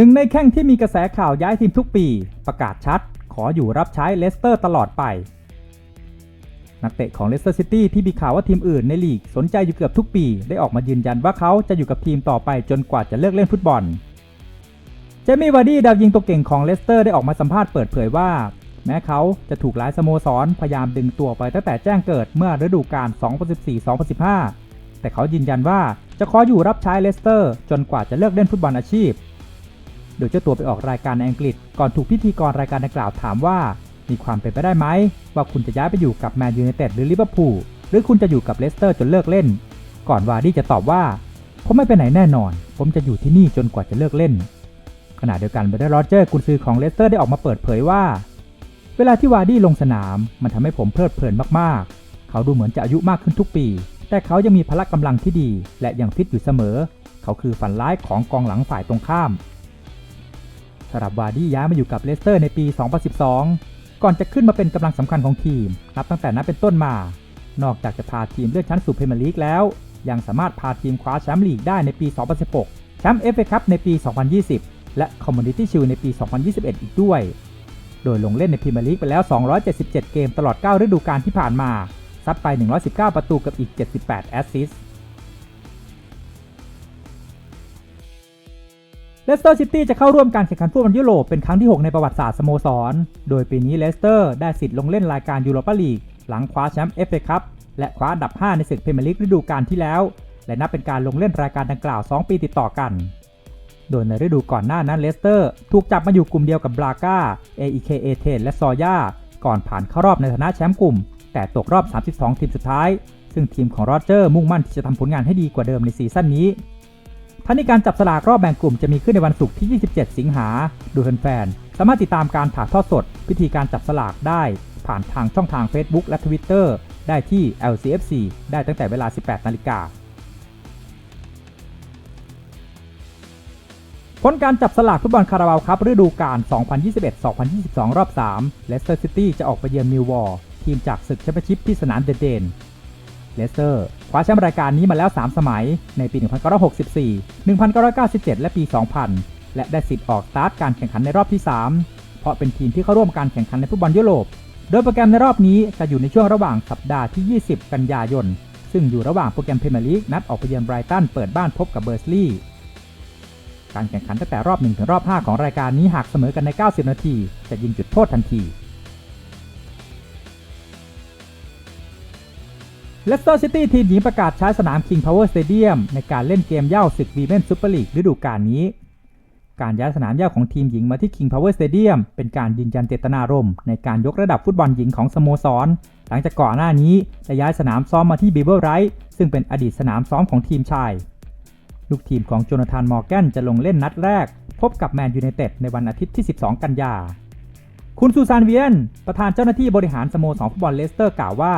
หนึ่งในแข้งที่มีกระแสข่าวย้ายทีมทุกปี ประกาศชัด ขออยู่รับใช้เลสเตอร์ตลอดไป นักเตะของเลสเตอร์ซิตี้ที่มีข่าวว่าทีมอื่นในลีกสนใจอยู่เกือบทุกปี ได้ออกมายืนยันว่าเขาจะอยู่กับทีมต่อไปจนกว่าจะเลิกเล่นฟุตบอล เจมี่วาร์ดี้ดาวยิงตัวเก่งของเลสเตอร์ได้ออกมาสัมภาษณ์เปิดเผยว่า แม้เขาจะถูกหลายสโมสรพยายามดึงตัวไปตั้งแต่แจ้งเกิดเมื่อฤดูกาล 2014-2015 แต่เขายืนยันว่าจะขออยู่รับใช้เลสเตอร์จนกว่าจะเลิกเล่นฟุตบอลอาชีพ โดยเจ้าตัวไปออกรายการในอังกฤษ ก่อนถูกพิธีกรรายการดังกล่าวถามว่า มีความเป็นไปได้ไหม ว่าคุณจะย้ายไปอยู่กับแมนยูไนเต็ดหรือลิเวอร์พูลหรือคุณจะอยู่กับเลสเตอร์จนเลิกเล่น ก่อนวาร์ดี้จะตอบว่า ผมไม่ไปไหนแน่นอน ผมจะอยู่ที่นี่จนกว่าจะเลิกเล่น ขณะเดียวกันเบรดโรเจอร์กุนซือของเลสเตอร์ได้ออกมาเปิดเผยว่า เวลาที่วาร์ดี้ลงสนาม มันทำให้ผมเพลิดเพลินมากๆ เขาดูเหมือนจะอายุมากขึ้นทุกปี แต่เขายังมีพละกำลังที่ดี และยังฟิตอยู่เสมอ เขาคือฝันร้ายของกองหลังฝ่ายตรงข้าม สำหรับวาดี้ย้ายมาอยู่กับเลสเตอร์ในปี 2012 ก่อนจะขึ้นมาเป็นกำลังสำคัญของทีม นับตั้งแต่นั้นเป็นต้นมา นอกจากจะพาทีมเลื่อนชั้นสู่พรีเมียร์ลีกแล้ว ยังสามารถพาทีมคว้าแชมป์ลีกได้ในปี 2016 แชมป์เอฟเอคัพในปี 2020 และคอมมูนิตี้ชิลในปี 2021 อีกด้วย โดยลงเล่นในพรีเมียร์ลีกไปแล้ว 277 เกมตลอด 9 ฤดูกาลที่ผ่านมา ซัดไป 119 ประตูกับอีก 78 แอสซิสต์ เลสเตอร์ซิตี้จะเข้าร่วมการแข่งขันฟุตบอลยุโรปเป็นครั้งที่ 6 ในประวัติศาสตร์สโมสร โดยปีนี้เลสเตอร์ได้สิทธิ์ลงเล่นรายการยูโรปาลีก หลังคว้าแชมป์เอฟเอคัพและคว้าอันดับ 5 ในศึกพรีเมียร์ลีกฤดูกาลที่แล้ว และนับเป็นการลงเล่นรายการดังกล่าว 2 ปีติดต่อกัน โดยในฤดูก่อนหน้านั้นเลสเตอร์ถูกจับมาอยู่กลุ่มเดียวกับบราก้า AEK เอเทนและซอย่าก่อนผ่านเข้ารอบในฐานะแชมป์กลุ่ม แต่ตกรอบ 32 ทีมสุดท้าย ซึ่งทีมของโรเจอร์มุ่งมั่นที่จะทำผลงานให้ดีกว่าเดิมในซีซั่นนี้ ทั้งนี้การจับสลากรอบแบ่งกลุ่มจะมีขึ้นในวันศุกร์ที่ 27 สิงหาดยแฟนๆ สามารถติดตามการถ่ายทอดสด พิธีการจับสลากได้ ผ่านทางช่องทาง Facebook และ Twitter ได้ที่ LCFC ได้ตั้งแต่เวลา 18 นาฬิกาผลการจับสลากฟุตบอลคาราบาวครับฤดูกาล 2021-2022 รอบ 3 เลสเตอร์ซิตี้จะออกไปเยือนมิลวอร์ทีมจากศึกแชมเปี้ยนชิพที่สนามเดน เลสเตอร์คว้าแชมป์รายการนี้มาแล้ว 3 สมัย ในปี 1964 1997 และปี 2000 และได้สิทธิ์ออกสตาร์ทการแข่งขันในรอบที่ 3 เพราะเป็นทีมที่เข้าร่วมการแข่งขันในฟุตบอลยุโรป โดยโปรแกรมในรอบนี้จะอยู่ในช่วงระหว่างสัปดาห์ที่ 20 กันยายน ซึ่งอยู่ระหว่างโปรแกรมพรีเมียร์ลีกนัดออกไปเยือนไบรตันเปิดบ้านพบกับเบอร์สลีย์การแข่งขันตั้งแต่รอบ 1 ถึงรอบ 5 ของรายการนี้หากเสมอกันใน 90 นาที จะยิงจุดโทษทันที เลสเตอร์ซิตี้ทีมหญิงประกาศใช้สนาม King Power Stadium ในการเล่นเกมเย้าศึกวีเมนซูเปอร์ลีกฤดูกาลนี้ การย้ายสนามเย้าของทีมหญิงมาที่ King Power Stadium เป็นการยืนยันเจตนารมณ์ในการยกระดับฟุตบอลหญิงของสโมสร หลังจากก่อนหน้านี้ได้ย้ายสนามซ้อมมาที่บีเบอร์ไรท์ซึ่งเป็นอดีตสนามซ้อมของทีมชายลูกทีมของโจนาธานมอร์แกนจะลงเล่นนัดแรก พบกับแมนยูไนเต็ดในวันอาทิตย์ที่ 12 กันยา คุณซูซานเวียน ประธานเจ้าหน้าที่บริหารสโมสรฟุตบอลเลสเตอร์กล่าวว่า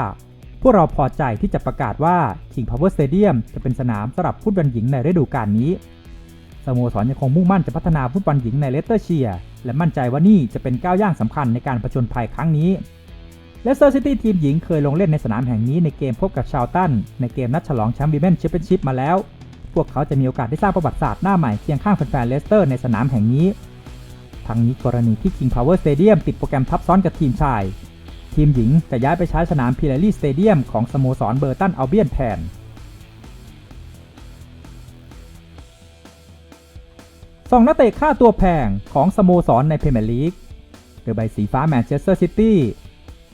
พวกเราพอใจที่จะประกาศว่า King Power Stadium จะเป็นสนามสำหรับฟุตบอลหญิงในฤดูกาลนี้สโมสรยังคงมุ่งมั่นจะพัฒนาฟุตบอลหญิงในเลสเตอร์เชียร์และมั่นใจว่านี่จะเป็นก้าวย่างสำคัญในการผจญภัยครั้งนี้เลสเตอร์ซิตี้ทีมหญิงเคยลงเล่นในสนามแห่งนี้ในเกมพบกับชาวตัน ในเกมนัดฉลองแชมป์วีแมนแชมเปี้ยนชิพมาแล้ว พวกเขาจะมีโอกาสได้สร้างประวัติศาสตร์หน้าใหม่เคียงข้างแฟนๆเลสเตอร์ในสนามแห่งนี้ ทั้งนี้กรณีที่ King Power Stadium ติดโปรแกรมทับซ้อนกับทีมชาย ทีมหญิงจะย้ายไปใช้สนามพิลารีสเตเดียมของสโมสรเบอร์ตันอัลเบียนแทนสองนักเตะค่าตัวแพงของสโมสรในพรีเมียร์ลีกโดยใบสีฟ้าแมนเชสเตอร์ซิตี้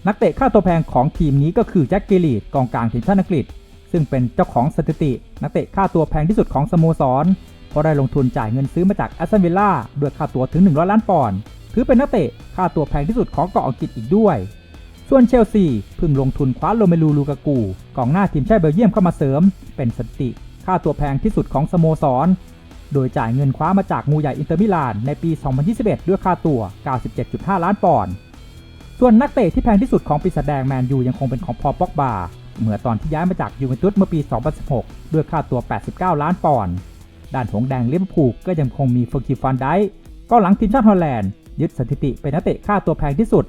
นักเตะค่าตัวแพงของทีมนี้ก็คือแจ็คกิลีดกองกลางทีมชาติอังกฤษ ซึ่งเป็นเจ้าของสถิติ นักเตะค่าตัวแพงที่สุดของสโมสรเพราะได้ลงทุนจ่ายเงินซื้อมาจากแอสตันวิลล่าด้วยค่าตัวถึง 100 ล้านปอนด์ถือเป็นนักเตะค่าตัวแพงที่สุดของเกาะอังกฤษอีกด้วย ส่วนเชลซีเพิ่งลงทุนคว้าโรเมลูลูกากูกองหน้าทีมชาติเบลเยียมเข้ามาเสริม เป็นสถิติ ค่าตัวแพงที่สุดของสโมสร โดยจ่ายเงินคว้ามาจากงูใหญ่อินเตอร์มิลานในปี 2021 ด้วยค่าตัว 97.5 ล้านปอนด์ส่วนนักเตะที่แพงที่สุดของปีศาจแดงแมนยูยังคงเป็นของพอป็อกบาเมื่อตอนที่ย้ายมาจากยูเวนตุสเมื่อปี 2016 ด้วยค่าตัว 89 ล้านปอนด์ด้านหงแดงลิเวอร์พูลก็ยังคงมีเฟอร์กิฟันได้ก็หลังทีมชาติฮอลแลนด์ยึดสถิติเป็นนักเตะค่าตัวแพงที่สุด